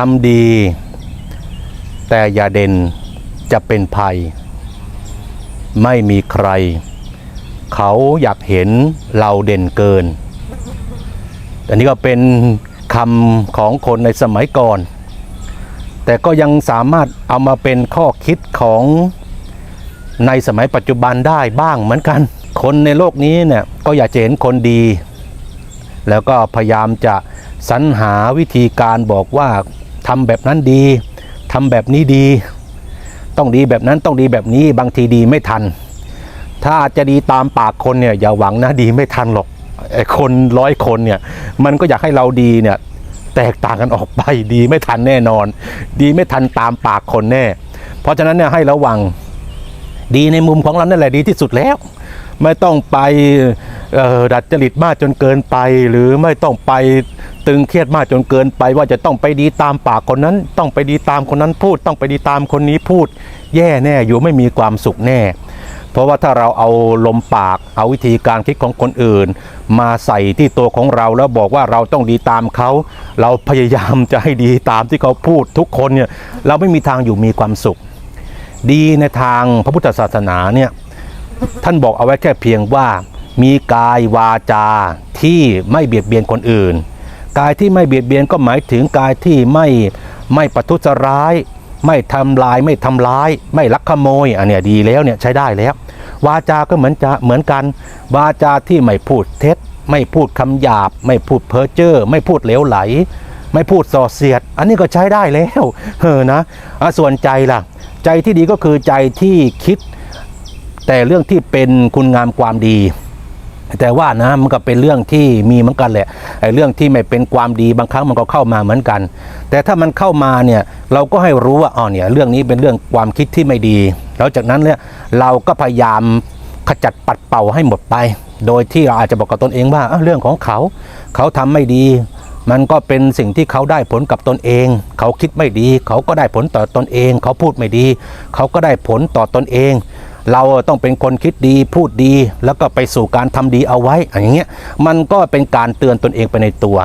ทำดี แต่อย่าเด่นจะเป็นภัย ไม่มีใคร เขาอยากเห็นเราเด่นเกิน อันนี้ก็เป็นคำของคนในสมัยก่อน แต่ก็ยังสามารถเอามาเป็นข้อคิดของในสมัยปัจจุบันได้บ้างเหมือนกัน คนในโลกนี้เนี่ยก็อยากจะเห็นคนดี แล้วก็พยายามจะสรรหาวิธีการบอกว่า ทำแบบนั้นดีทำแบบนี้ดี ต้องดีแบบนั้นต้องดีแบบนี้บางทีดีไม่ทัน ถ้าจะดีตามปากคนเนี่ยอย่าหวังนะดีไม่ทันหรอกไอ้คนร้อยคนเนี่ยมันก็อยากให้เราดีเนี่ยแตกต่างกันออกไปดีไม่ทันแน่นอน ดีไม่ทันตามปากคนแน่ เพราะฉะนั้นเนี่ยให้ระวังดีในมุมของเรานั่นแหละดีที่สุดแล้ว ไม่ต้องไปดัดจริตมากจนเกินไป หรือไม่ต้องไปตึงเครียดมากจนเกินไป ว่าจะต้องไปดีตามปากคนนั้น ต้องไปดีตามคนนั้นพูด ต้องไปดีตามคนนี้พูด แย่แน่อยู่ไม่มีความสุขแน่ เพราะว่าถ้าเราเอาลมปากเอาวิธีการคิดของคนอื่น มาใส่ที่ตัวของเราแล้วบอกว่าเราต้องดีตามเขา เราพยายามจะให้ดีตามที่เขาพูดทุกคนเนี่ยเราไม่มีทางอยู่มีความสุข ดีในทางพระพุทธศาสนาเนี่ย ท่านบอกเอาไว้แค่เพียงว่า มีกายวาจาที่ไม่เบียดเบียนคนอื่น กายที่ไม่เบียดเบียนก็หมายถึงกายที่ไม่ไม่ประทุษร้าย ไม่ทำลายไม่ทำร้าย ไม่ลักขโมยอันเนี้ยดีแล้วเนี่ยใช้ได้แล้ว วาจา ก็เหมือนจะเหมือนกัน วาจาที่ไม่พูดเท็จ ไม่พูดคำหยาบ ไม่พูดเพ้อเจ้อไม่พูดเหลวไหล ไม่พูดส่อเสียด อันนี้ก็ใช้ได้แล้วเออนะอะส่วนใจล่ะ ใจที่ดีก็คือใจที่คิด แต่เรื่องที่เป็นคุณงามความดี แต่ว่านะมันก็เป็นเรื่องที่มีเหมือนกันแหละไอ้เรื่องที่ไม่เป็นความดีบางครั้งมันก็เข้ามาเหมือนกัน แต่ถ้ามันเข้ามาเนี่ยเราก็ให้รู้ว่าอ๋อเนี่ยเรื่องนี้เป็นเรื่องความคิดที่ไม่ดี แล้วจากนั้นเนี่ยเราก็พยายามขจัดปัดเป่าให้หมดไป โดยที่เราอาจจะบอกกับตนเองว่าเอ้าเรื่องของเขา เขาทำไม่ดี มันก็เป็นสิ่งที่เขาได้ผลกับตนเอง เขาคิดไม่ดี เขาก็ได้ผลต่อตนเอง เขาพูดไม่ดี เขาก็ได้ผลต่อตนเอง เราต้องเป็นคนคิดดีพูดดี แล้วก็ไปสู่การทำดีเอาไว้อย่างเงี้ยมันก็เป็นการเตือนตนเองไปในตัว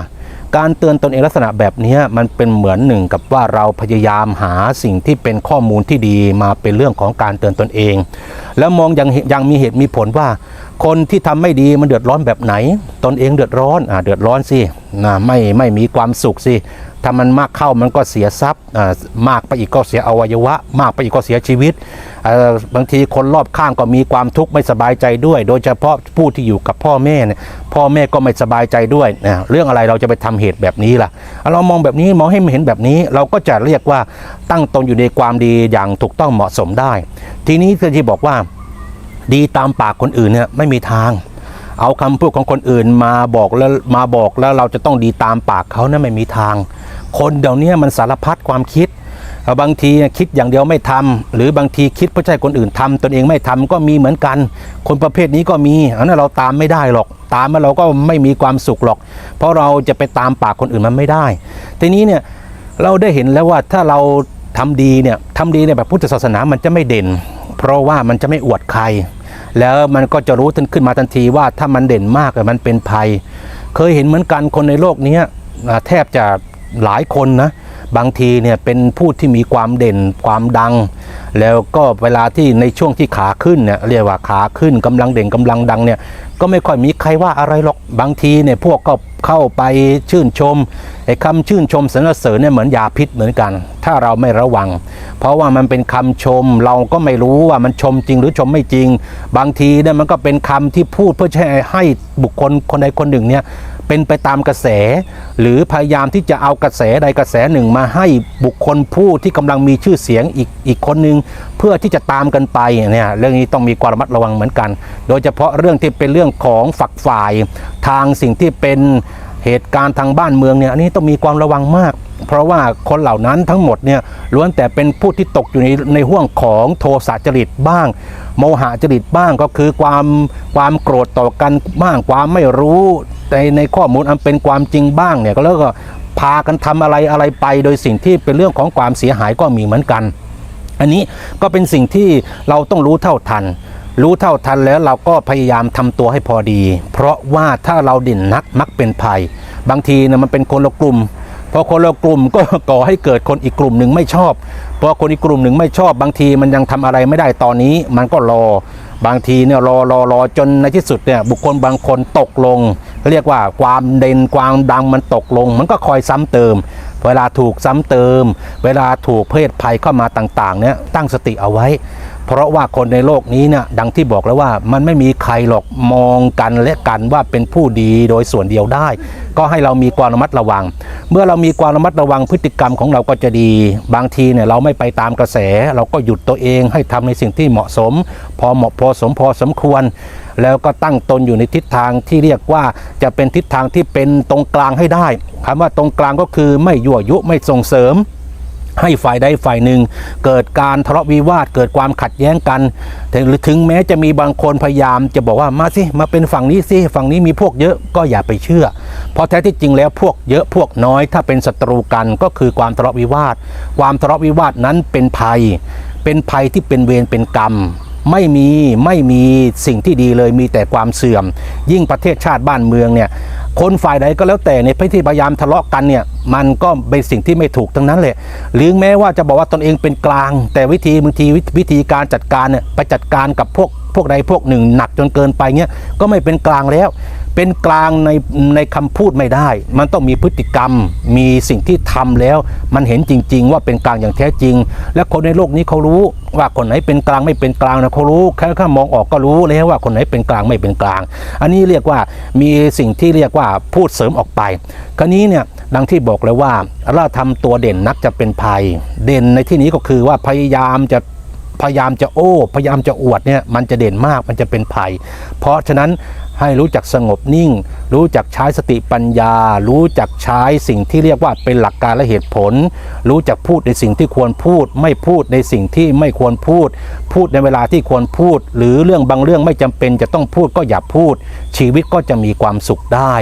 การเตือนตนเองลักษณะแบบนี้มันเป็นเหมือนหนึ่งกับว่าเราพยายามหาสิ่งที่เป็นข้อมูลที่ดีมาเป็นเรื่องของการเตือนตนเอง แล้วมองยังยังมีเหตุมีผลว่า คนที่ทำไม่ดีมันเดือดร้อนแบบไหน ตนเองเดือดร้อนอ่าเดือดร้อนสินะไม่ไม่มีความสุขสิถ้ามันมากเข้ามันก็เสียทรัพย์อ่ามากไปอีกก็เสียอวัยวะ มากไปอีกก็เสียชีวิตอ่อบางทีคนรอบข้างก็มีความทุกข์ไม่สบายใจด้วย โดยเฉพาะผู้ที่อยู่กับพ่อแม่เนี่ยพ่อแม่ก็ไม่สบายใจด้วยนะเรื่องอะไรเราจะไปทำเหตุแบบนี้ล่ะ เรามองแบบนี้มองให้มันเห็นแบบนี้ เราก็จะเรียกว่าตั้งตนอยู่ในความดีอย่างถูกต้องเหมาะสมได้ ทีนี้คือที่บอกว่า ดีตามปากคนอื่นเนี่ยไม่มีทาง เอาคำพูดของคนอื่นมาบอกแล้วมาบอกแล้วเราจะต้องดีตามปากเขานะไม่มีทาง คนเดี๋ยวนี้มันสารพัดความคิดบางทีคิดอย่างเดียวไม่ทำหรือบางทีคิดเพื่อใช้คนอื่นทำตนเองไม่ทำก็มีเหมือนกัน คนประเภทนี้ก็มีอันนั้นเราตามไม่ได้หรอก ตามมาเราก็ไม่มีความสุขหรอก เพราะเราจะไปตามปากคนอื่นมันไม่ได้ ทีนี้เนี่ยเราได้เห็นแล้วว่าถ้าเราทำดีเนี่ยทำดีในแบบพุทธศาสนามันจะไม่เด่น เพราะว่ามันจะไม่อวดใคร แล้วมันก็จะรู้ขึ้นมาทันทีว่าถ้ามันเด่นมากมันเป็นภัย เคยเห็นเหมือนกันคนในโลกนี้แทบจะหลายคนนะ บางทีเนี่ยเป็นผู้ที่มีความเด่นความดัง แล้วก็เวลาที่ในช่วงที่ขาขึ้นเนี่ยเรียกว่าขาขึ้นกำลังเด่นกำลังดังเนี่ยก็ไม่ค่อยมีใครว่าอะไรหรอกบางทีเนี่ยพวกก็เข้าไปชื่นชมไอ้คำชื่นชมสรรเสริญเนี่ยเหมือนยาพิษเหมือนกัน ถ้าเราไม่ระวัง เพราะว่ามันเป็นคำชมเราก็ไม่รู้ว่ามันชมจริงหรือชมไม่จริง บางทีเนี่ยมันก็เป็นคำที่พูดเพื่อให้ให้บุคคลคนใดคนหนึ่งเนี่ย เป็นไปตามกระแส หรือพยายามที่จะเอากระแสใดกระแสหนึ่งมาให้บุคคลผู้ที่กำลังมีชื่อเสียงอีกอีกคนหนึ่งเพื่อที่จะตามกันไปเนี่ยเรื่องนี้ต้องมีความระมัดระวังเหมือนกัน โดยเฉพาะเรื่องที่เป็นเรื่องของฝักฝ่ายทางสิ่งที่เป็นเหตุการณ์ทางบ้านเมืองเนี่ยอันนี้ต้องมีความระวังมาก เพราะว่าคนเหล่านั้นทั้งหมดเนี่ยล้วนแต่เป็นผู้ที่ตกอยู่ในในห่วงของโทสะจริตบ้าง โมหะจริตบ้างก็คือความความโกรธต่อกันบ้างความไม่รู้ ในในข้อมูลอันเป็นความจริงบ้างเนี่ยก็แล้วก็พากันทำอะไรอะไรไป โดยสิ่งที่เป็นเรื่องของความเสียหายก็มีเหมือนกัน อันนี้ก็เป็นสิ่งที่เราต้องรู้เท่าทัน รู้เท่าทันแล้วเราก็พยายามทำตัวให้พอดี เพราะว่าถ้าเราเด่นนักมักเป็นภัย บางทีนะมันเป็นคนละกลุ่มพอคนละกลุ่มก็ก่อให้เกิดคนอีกกลุ่มหนึ่งไม่ชอบพอคนอีกกลุ่มหนึ่งไม่ชอบบางทีมันยังทำอะไรไม่ได้ตอนนี้ มันก็รอบางทีเนี่ยรอรอรอจนในที่สุดเนี่ยบุคคลบางคนตกลง เรียกว่าความเด่นความดังมันตกลง มันก็คอยซ้ำเติม เวลาถูกซ้ำเติม เวลาถูกเพศภัยเข้ามาต่างๆเนี่ยตั้งสติเอาไว้ เพราะว่าคนในโลกนี้เนี่ยดังที่บอกแล้วว่ามันไม่มีใครหรอกมองกันและกันว่าเป็นผู้ดีโดยส่วนเดียวได้ ก็ให้เรามีความระมัดระวัง เมื่อเรามีความระมัดระวังพฤติกรรมของเราก็จะดี บางทีเนี่ยเราไม่ไปตามกระแส เราก็หยุดตัวเองให้ทำในสิ่งที่เหมาะสม พอเหมาะพอสมพอสมควร แล้วก็ตั้งตนอยู่ในทิศทางที่เรียกว่าจะเป็นทิศทางที่เป็นตรงกลางให้ได้ คำว่าตรงกลางก็คือไม่ยั่วยุไม่ส่งเสริม ให้ฝ่ายใดฝ่ายหนึ่ง เกิดการทะเลาะวิวาทเกิดความขัดแย้งกันหรือถึงแม้จะมีบางคนพยายามจะบอกว่ามาสิมาเป็นฝั่งนี้สิฝั่งนี้มีพวกเยอะก็อย่าไปเชื่อ เพราะแท้ที่จริงแล้วพวกเยอะพวกน้อย ถ้าเป็นศัตรูกันก็คือความทะเลาะวิวาท ความทะเลาะวิวาทนั้นเป็นภัย เป็นภัยที่เป็นเวรเป็นกรรมไม่มีไม่มีสิ่งที่ดีเลยมีแต่ความเสื่อม ยิ่งประเทศชาติบ้านเมืองเนี่ย คนฝ่ายใดก็แล้วแต่ในพิธีพยายามทะเลาะกันเนี่ยมันก็เป็นสิ่งที่ไม่ถูกทั้งนั้นเลยหรือแม้ว่าจะบอกว่าตนเองเป็นกลาง แต่วิธีบางทีวิวิธีการจัดการเนี่ยไปจัดการกับพวก พวกใดพวกหนึ่งหนักจนเกินไปเงี้ยก็ไม่เป็นกลางแล้ว เป็นกลางในในคำพูดไม่ได้ มันต้องมีพฤติกรรม มีสิ่งที่ทำแล้ว มันเห็นจริง ๆ ว่าเป็นกลางอย่างแท้จริง และคนในโลกนี้เขารู้ว่าคนไหนเป็นกลางไม่เป็นกลางนะเขารู้แค่แค่มองออกก็รู้แล้วว่าคนไหนเป็นกลางไม่เป็นกลาง อันนี้เรียกว่ามีสิ่งที่เรียกว่าพูดเสริมออกไป คราวนี้เนี่ยดังที่บอกเลยว่าเราทำตัวเด่นนักจะเป็นภัย เด่นในที่นี้ก็คือว่าพยายามจะ พยายามจะโอ้พยายามจะอวดเนี่ยมันจะเด่นมากมันจะเป็นภัย เพราะฉะนั้นให้รู้จักสงบนิ่ง รู้จักใช้สติปัญญา รู้จักใช้สิ่งที่เรียกว่าเป็นหลักการและเหตุผล รู้จักพูดในสิ่งที่ควรพูด ไม่พูดในสิ่งที่ไม่ควรพูด พูดในเวลาที่ควรพูด หรือเรื่องบางเรื่องไม่จำเป็นจะต้องพูดก็อย่าพูด ชีวิตก็จะมีความสุขได้